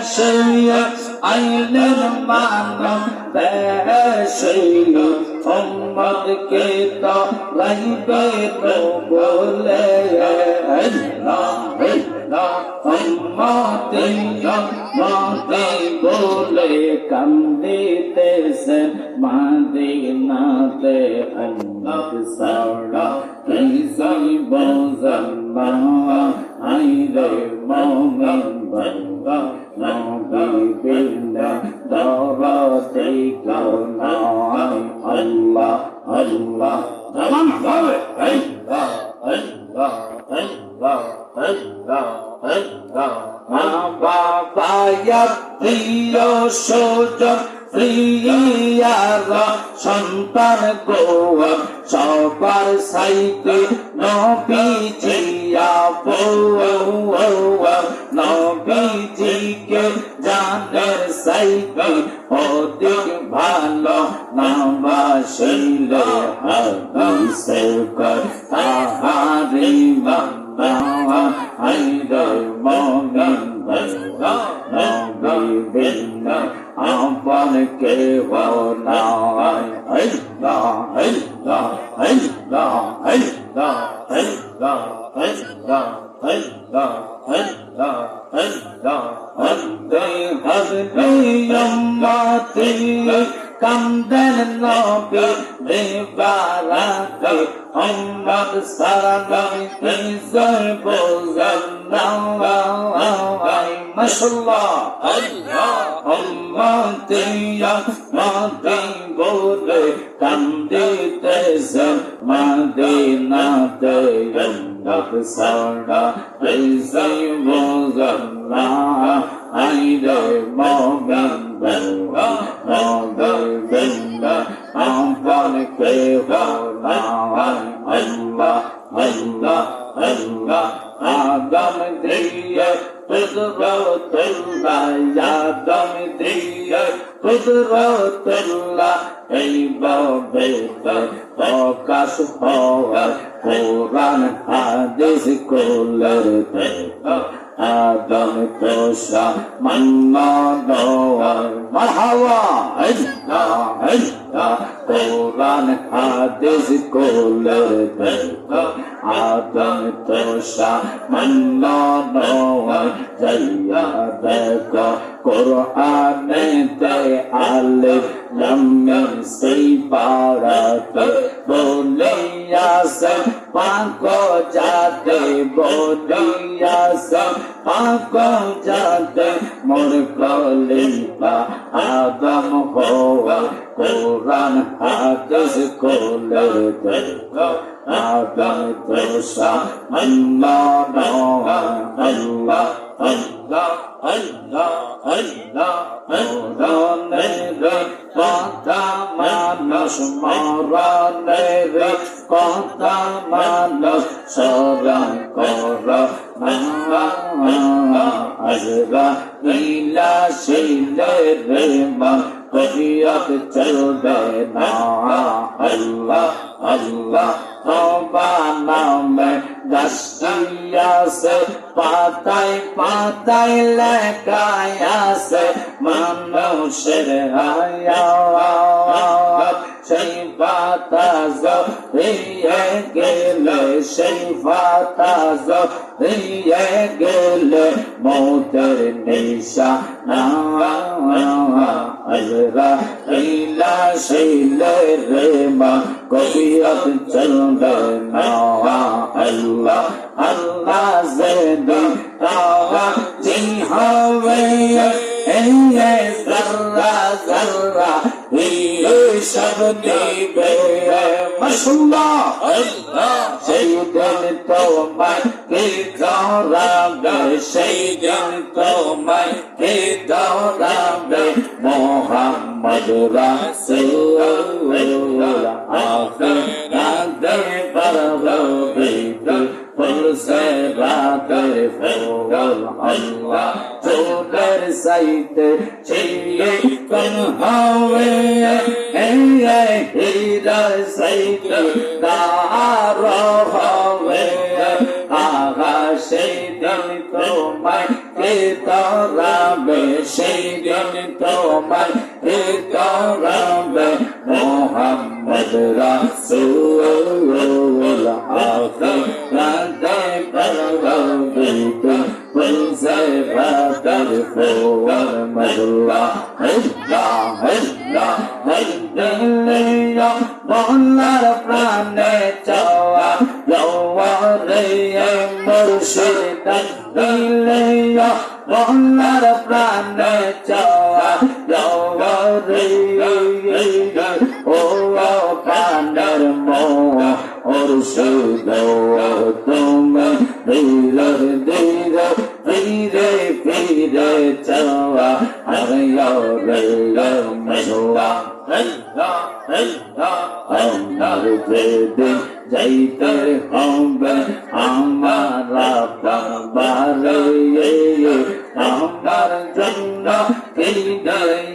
شيء عين المعنى لا شيء عمرك طلعي بيت ولا মাদিনাতে অন্নত সারা কিসাই বজম্মা আইরে মঙ্গল বঙ্গা নবী বিল্লা দরতে কোনাই আল্লাহ আল্লাহ তামাম হবে আল্লাহ আল্লাহ আল্লাহ আল্লাহ আল্লাহ বাবা প্রিয় সোজন প্রিয়ার সন্তান গোয়া সবার সাইতে নবীজিয়া বৌয়া নবীজিকে জানের সাইতে অধিক ভালো নামাশিলে হাদিসে কর তাহারি বান্দা হাইরে মমিন বান্দা নবী বিল্লা আপন কে বনায় আল্লাহ আল্লাহ আল্লাহ আল্লাহ আল্লাহ আল্লাহ আল্লাহ আল্লাহ আল্লাহ আন্তে হযরতে উম্মতি কান্দেন নবী দেবারাতে উম্মত সারা নবী আল্লাহ আল্লাহ দিয়া মাদি বলে কান্দিতে মাদিনাতে রঙ্গক সারা রেসে মোগল্লা আইরে মোগল্লা কুদরতুল্লাহ আদম দিয়ে কুদরতুল্লাহ এই বাবে প্রকাশ হওয়া কোরআন হাদিস কোলের আদম তোষা মান্না দোয়ার মারহাওয়া আল্লাহ আল্লাহ কোরআন হাদিস কোলের عبدت شأن وجيدك قرآن ألف لم سيبارك بوليا سب পাকো যাতে বলিয়া সব পাকো যাতে মোর কলিপা Allahu Adatusa Allah Allah Allah Allah Allah Allah Allah Nere Kata manas Mara nere Kata manas Sarang kora Mara Azra Ila silere Mara কবিয়ত চলবে না। আল্লাহ আল্লাহ তবা নামে গাছিয়াছে পাতায় পাতায় লেখায়াছে মানুষের হায়াত। সেই পাতা জড়িয়ে গেলে সেই পাতা জড়িয়ে গেলে মৌতের নিশা আজরা ইলা শিলে রে মা কবিয়ত চলবে না আল্লাহ আল্লাহ জেদি محمد رسول الله آخر قدر برغبت ফুলসেরাতে ফুল হল্লা ফুলের সাইতে ছিয়ে কম হাওয়ে হ্যাঁ হীরার সাইতে তার হাওয়ে আহা সেই দিন তোমার কীতরাবে সেই দিন তোমার কীতরাবে মোহাম্মদ রাসূল আখর করবে বলছে বাদর ফোর মদুল্লাহ হেল্লা হেল্লা হেল্লা মোল্লার প্রাণে চাওয়া যাওয়া রে মুর্শিদ দিলে মোল্লার প্রাণে চাওয়া যাওয়া রে ও প্রাণের মোহ ওর তুমি ধীরে ধীরে ফিরে চাওয়া আর রে মজুয়া আমার যেদিন যাইতে হবে আমার বাবারে আমার জন্য হৃদয়ে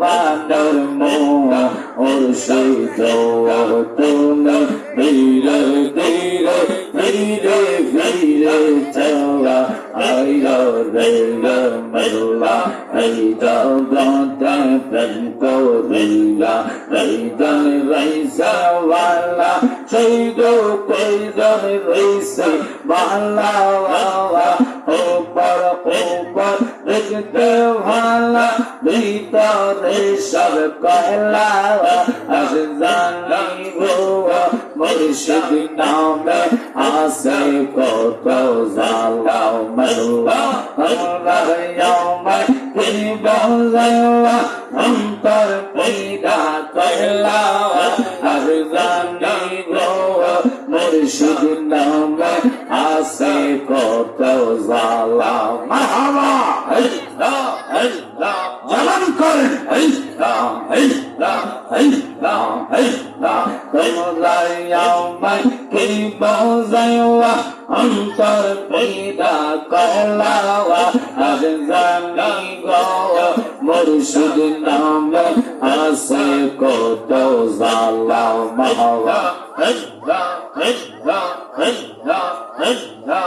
পান্ডর মোয়া ওর শৈত তুমি ধীরে ধীরে ধীরে ধীরে চলা আইলো রে মরলা এই জগতে প্রেম করিলা এই জন রইসা ওয়ালা সেই গো কই বালা ওপর ওপর দেখতে ভালা, ভিতরে সব কয়লা। আজ জানি গো মুর্শিদ নামে আসে কত জালা মরলা আল্লাহ ইয়ামে কি বললা অন্তর পীড়া কয়লা আজ জানি গো মুর্শিদ নামে আসে কত জালা মারহাবা আল্লাহ আল্লাহ জালান করেন আল্লাহ আল্লাহ আল্লাহ আল্লাহ তোমরা আমায় কি বোঝাইওয়া অন্তর শুধু নামে আছে কত জালা মাওয়া হেদা হেদা হেদা হেদা